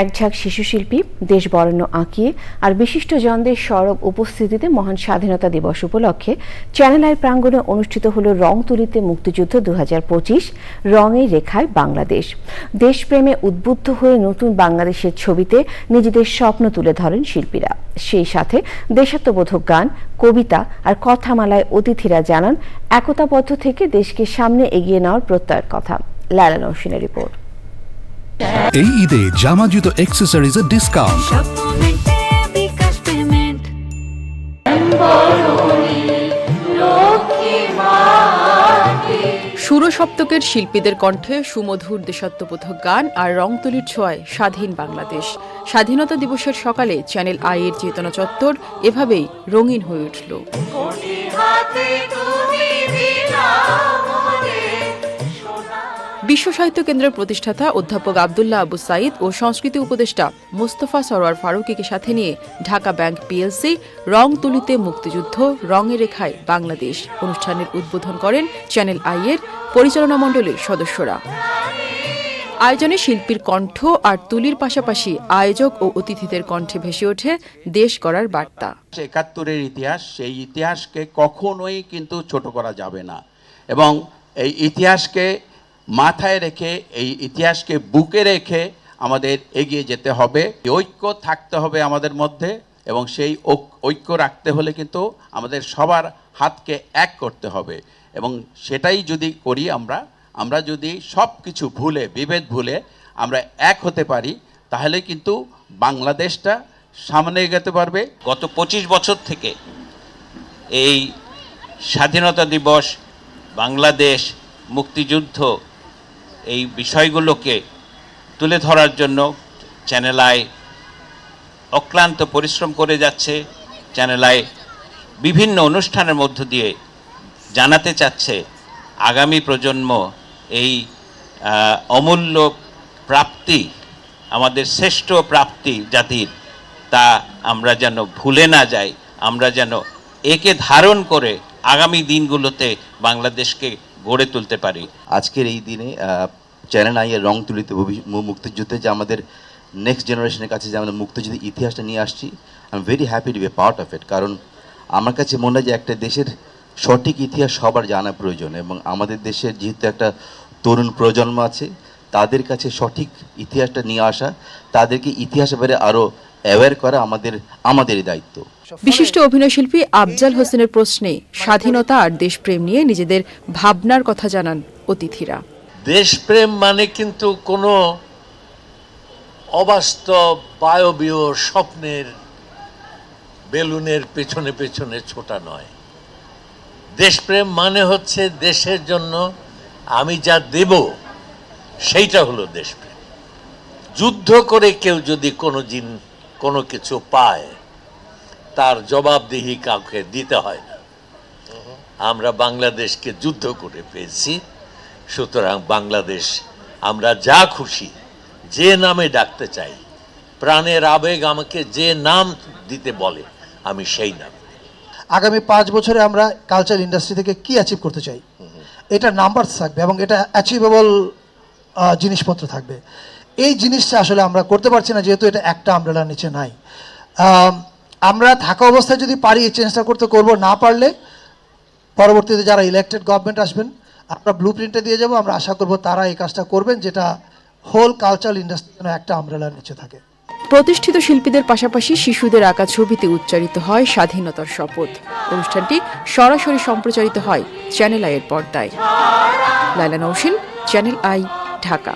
এক ঝাঁক শিশুশিল্পী দেশ বরেণ্য আঁকিয়ে আর বিশিষ্ট জনদের সরব উপস্থিতিতে মহান স্বাধীনতা দিবস উপলক্ষে চ্যানেল আই প্রাঙ্গণে অনুষ্ঠিত হল রং তুলিতে মুক্তিযুদ্ধ দু রঙের রেখায় বাংলাদেশ। দেশপ্রেমে উদ্বুদ্ধ হয়ে নতুন বাংলাদেশের ছবিতে নিজেদের স্বপ্ন তুলে ধরেন শিল্পীরা। সেই সাথে দেশাত্মবোধক গান, কবিতা আর কথামালায় অতিথিরা জানান একতাবদ্ধ থেকে দেশকে সামনে এগিয়ে নেওয়ার প্রত্যয়ের কথা। লালা নৌসিনের রিপোর্ট। এই ঈদে জামা জুতো অ্যাক্সেসরিজের ডিসকাউন্ট সুরসপ্তকের শিল্পীদের কণ্ঠে সুমধুর দেশাত্মবোধক গান আর রংতুলির ছোঁয়ায় স্বাধীন বাংলাদেশ। স্বাধীনতা দিবসের সকালে চ্যানেল আই এর চেতনা চত্বর এভাবেই রঙিন হয়ে উঠল। বিশ্ব সাহিত্য কেন্দ্রের প্রতিষ্ঠাতা অধ্যাপক আবদুল্লাহ আবু সাইদ ও সংস্কৃতি উপদেষ্টা মোস্তফা সরোয়ার ফারুকিকে সাথে নিয়ে ঢাকা ব্যাংক পিএলসি রং তুলিতে মুক্তিযুদ্ধ রঙে রেখায় বাংলাদেশ অনুষ্ঠানের উদ্বোধন করেন চ্যানেল আই এর পরিচালনা মণ্ডলীর সদস্যরা। আয়োজনে শিল্পীর কণ্ঠ আর তুলির পাশাপাশি আয়োজক ও অতিথিদের কণ্ঠে ভেসে ওঠে দেশ গড়ার বার্তা। একাত্তরের ইতিহাস, সেই ইতিহাসকে কখনোই কিন্তু ছোট করা যাবে না। এবং এই ইতিহাসকে মাথায় রেখে, এই ইতিহাসকে বুকে রেখে আমাদের এগিয়ে যেতে হবে। ঐক্য থাকতে হবে আমাদের মধ্যে এবং সেই ঐক- ঐক্য রাখতে হলে কিন্তু আমাদের সবার হাতকে এক করতে হবে এবং সেটাই যদি করি আমরা আমরা যদি সব কিছু ভুলে, বিভেদ ভুলে আমরা এক হতে পারি, তাহলে কিন্তু বাংলাদেশটা সামনে এগোতে পারবে। গত পঁচিশ বছর থেকে এই স্বাধীনতা দিবস, বাংলাদেশ মুক্তিযুদ্ধ এই বিষয়গুলোকে তুলে ধরার জন্য চ্যানেল আই অক্লান্ত পরিশ্রম করে যাচ্ছে। চ্যানেল আই বিভিন্ন অনুষ্ঠানের মধ্য দিয়ে জানাতে চাচ্ছে আগামী প্রজন্ম এই অমূল্য প্রাপ্তি, আমাদের শ্রেষ্ঠ প্রাপ্তি জাতির, তা আমরা যেন ভুলে না যাই। আমরা যেন একে ধারণ করে আগামী দিনগুলোতে বাংলাদেশকে গড়ে তুলতে পারি। আজকের এই দিনে চ্যানেল আইয়ের রং তুলিতে মুক্তিযুদ্ধে যে আমাদের নেক্সট জেনারেশনের কাছে যে আমরা মুক্তিযুদ্ধের ইতিহাসটা নিয়ে আসছি I am very happy to be part of it কারণ আমার কাছে মনে হয় যে একটা দেশের সঠিক ইতিহাস সবার জানা প্রয়োজন এবং আমাদের দেশের যেহেতু একটা তরুণ প্রজন্ম আছে, তাদের কাছে সঠিক ইতিহাসটা নিয়ে আসা, তাদেরকে ইতিহাস ব্যাপারে আরও অ্যাওয়্যার করা আমাদের, আমাদেরই দায়িত্ব। বিশিষ্ট অভিনয়শিল্পী আফজাল হোসেনের প্রশ্নে স্বাধীনতা আর দেশপ্রেম নিয়ে নিজেদের ভাবনার কথা জানান অতিথিরা। দেশপ্রেম মানে কিন্তু কোনো অবাস্তব, বায়বীয় স্বপ্নের বেলুনের পেছনে পেছনে ছোটা নয়। দেশপ্রেম মানে হচ্ছে দেশের জন্য আমি যা দেব, সেইটা হলো দেশপ্রেম। যুদ্ধ করে কেউ যদি কোনো জিন, কোনো কিছু পায় তার জবাবদিহি কাউকে দিতে হয় না। আমরা বাংলাদেশকে যুদ্ধ করে পেয়েছি। সুতরাং বাংলাদেশ, আমরা যা খুশি, যে নামে ডাকতে চাই, প্রাণের আবেগ আমাকে যে নাম দিতে বলে, আমি সেই নাম। আগামী পাঁচ বছরে আমরা কালচার ইন্ডাস্ট্রি থেকে কি অ্যাচিভ করতে চাই? এটা নাম্বার থাকবে এবং এটা অ্যাচিভেবল জিনিসপত্র থাকবে। এই জিনিসটা আসলে আমরা করতে পারছি না, যেহেতু এটা একটা আমব্রেলার নিচে নাই। আমরা থাকা অবস্থায় যদি পারি, এই চেঞ্জটা করতে, করব। না পারলে, পরবর্তীতে যারা ইলেকটেড গভর্নমেন্ট আসবেন, আমরা ব্লু প্রিন্টে দিয়ে যাব। আমরা আশা করব তারা এই কাজটা করবেন, যেটা হোল কালচারাল ইন্ডাস্ট্রি একটা আমব্রেলার নিচে থাকে। প্রতিষ্ঠিত শিল্পীদের পাশাপাশি শিশুদের আঁকা ছবিতে উচ্চারিত হয় স্বাধীনতার শপথ। অনুষ্ঠানটি সরাসরি সম্প্রচারিত হয় চ্যানেল আইয়ের পর্দায়। Laila Nausin channel I, Dhaka.